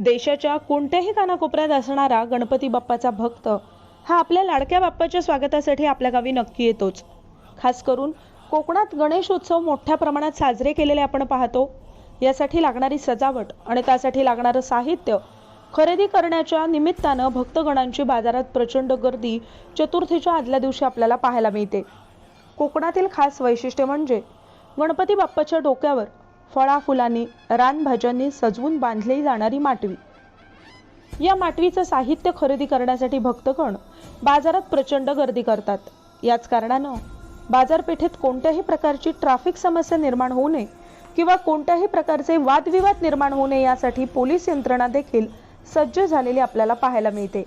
देशाच्या कोणत्याही कानाकोपऱ्यात असणारा गणपती बाप्पाचा भक्त हा आपल्या लाडक्या बाप्पाच्या स्वागतासाठी आपल्या गावी नक्की येतोच. खास करून कोकणात गणेशोत्सव मोठ्या प्रमाणात साजरे केलेले आपण पाहतो. यासाठी लागणारी सजावट आणि त्यासाठी लागणारं साहित्य खरेदी करण्याच्या निमित्तानं भक्तगणांची बाजारात प्रचंड गर्दी चतुर्थीच्या आदल्या दिवशी आपल्याला पाहायला मिळते. कोकणातील खास वैशिष्ट्य म्हणजे गणपती बाप्पाच्या डोक्यावर फळा फुलांनी रानभाज्यांनी सजवून बांधली जाणारी माटवी. या माटवीचं साहित्य खरेदी करण्यासाठी भक्तगण बाजारात प्रचंड गर्दी करतात. याच कारणानं बाजारपेठेत कोणत्याही प्रकारची ट्रॅफिक समस्या निर्माण होऊ नये किंवा कोणत्याही प्रकारचे वादविवाद निर्माण होऊ नये यासाठी पोलीस यंत्रणा देखील सज्ज झालेली आपल्याला पाहायला मिळते.